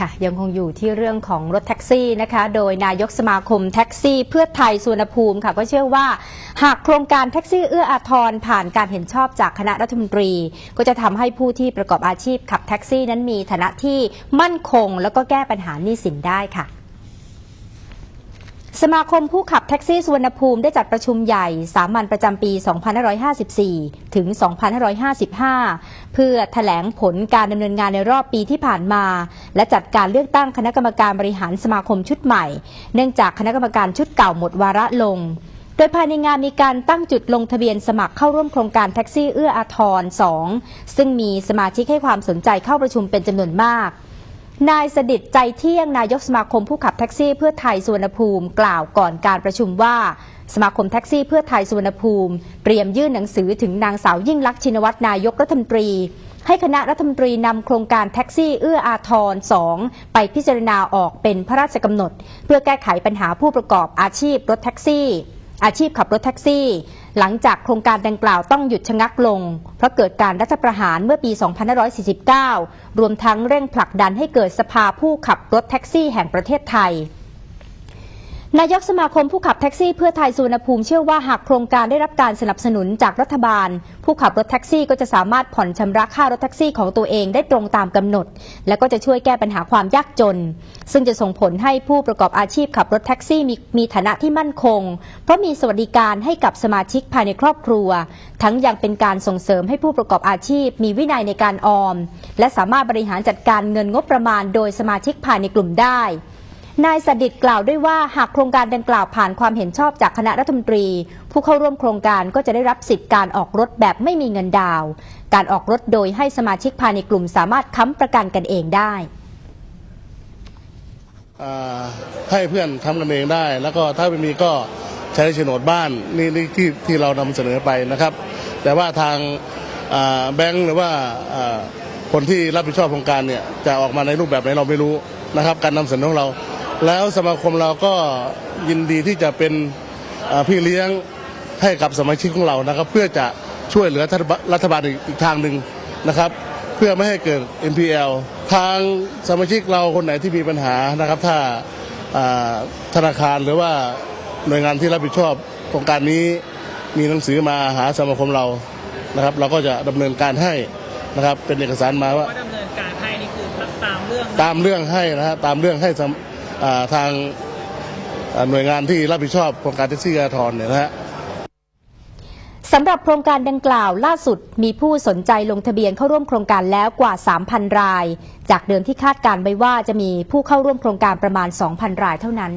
ค่ะยังคงอยู่ที่เรื่องของรถแท็กซี่นะคะ โดยนายกสมาคมแท็กซี่ เพื่อไทยสุวรรณภูมิค่ะ ก็เชื่อว่าหากโครงการแท็กซี่เอื้ออาทรผ่านการเห็นชอบจากคณะรัฐมนตรี ก็จะทำให้ผู้ที่ประกอบอาชีพขับแท็กซี่นั้นมีฐานะที่มั่นคง แล้วก็แก้ปัญหาหนี้สินได้ค่ะ สมาคมผู้ขับแท็กซี่สุวรรณภูมิได้จัดประชุมใหญ่สามัญประจำปี 2554 ถึง 2555 เพื่อแถลงผลการดำเนินงานในรอบปีที่ผ่านมา และจัดการเลือกตั้งคณะกรรมการบริหารสมาคมชุดใหม่ เนื่องจากคณะกรรมการชุดเก่าหมดวาระลง โดยภายในงานมีการตั้งจุดลงทะเบียนสมัครเข้าร่วมโครงการแท็กซี่เอื้ออาทร 2 ซึ่งมีสมาชิกให้ความสนใจเข้าประชุมเป็นจำนวนมาก นายสดิษใจเที่ยงนายกสมาคมผู้ขับแท็กซี่เพื่อไทยสุวรรณภูมิกล่าวก่อนการประชุมว่า สมาคมแท็กซี่เพื่อไทยสุวรรณภูมิ เตรียมยื่นหนังสือถึงนางสาวยิ่งลักษณ์ชินวัตรนายกรัฐมนตรี ให้คณะรัฐมนตรีนำโครงการแท็กซี่เอื้ออาทร 2 ไปพิจารณาออกเป็นพระราชกำหนด เพื่อแก้ไขปัญหาผู้ประกอบอาชีพรถแท็กซี่ อาชีพขับรถแท็กซี่ หลังจากโครงการดังกล่าวต้องหยุดชะงักลง เพราะเกิดการรัฐประหารเมื่อปี 2549 รวมทั้งเร่งผลักดันให้เกิดสภาผู้ขับรถแท็กซี่แห่งประเทศไทย นายกสมาคมผู้ขับแท็กซี่เพื่อไทยสุวรรณภูมิเชื่อว่าหากโครงการได้รับการสนับสนุนจากรัฐบาล ผู้ขับรถแท็กซี่ก็จะสามารถผ่อนชำระค่ารถแท็กซี่ของตัวเองได้ตรงตามกำหนด และก็จะช่วยแก้ปัญหาความยากจน ซึ่งจะส่งผลให้ผู้ประกอบอาชีพขับรถแท็กซี่มีมีฐานะที่มั่นคง เพราะมีสวัสดิการให้กับสมาชิกภายในครอบครัว ทั้งยังเป็นการส่งเสริมให้ผู้ประกอบอาชีพ มีวินัยในการออม และสามารถบริหารจัดการเงินงบประมาณ โดยสมาชิกภายในกลุ่มได้ นายสดิษฐ์กล่าวด้วยว่าหากโครงการดังกล่าวผ่านความเห็นชอบจากคณะรัฐมนตรี ผู้เข้าร่วมโครงการก็จะได้รับสิทธิ์การออกรถแบบไม่มีเงินดาวน์การออกรถโดยให้สมาชิกภายในกลุ่มสามารถค้ำประกันกันเองได้ให้เพื่อนทำกันเองได้ แล้วก็ถ้าไม่มีก็ใช้โฉนดบ้านนี่นี่ที่ที่เรานำเสนอไปนะครับ แต่ว่าทางแบงค์หรือว่าคนที่รับผิดชอบโครงการเนี่ยจะออกมาในรูปแบบไหนเราไม่รู้นะครับ การนำเสนอของเรา แล้วสมาคมเราก็ยินดีที่จะเป็นอ่าพี่เลี้ยงให้กับสมาชิกของเรานะครับ เพื่อจะช่วยเหลือรัฐบาลอีกอีกทางหนึ่งนะครับ เพื่อไม่ให้เกิด MPL ทางสมาชิกเราคนไหนที่มีปัญหานะครับ ถ้าอ่าธนาคารหรือว่าหน่วยงานที่รับผิดชอบโครงการนี้มีหนังสือมาหาสมาคมเรานะครับ เราก็จะดำเนินการให้นะครับเป็นเอกสารมาว่าว่าดำเนินการให้นี่คือตามเรื่องตามเรื่องให้นะฮะตามเรื่องให้สำอ่า ทางหน่วยงานที่รับผิดชอบโครงการแท็กซี่อาทรเนี่ยนะฮะสำหรับโครงการดังกล่าวล่าสุดมีผู้สนใจลงทะเบียนเข้าร่วมโครงการแล้วกว่า 3,000 ราย จากเดิมที่คาดการไว้ว่าจะมีผู้เข้าร่วมโครงการประมาณ 2,000 รายเท่านั้น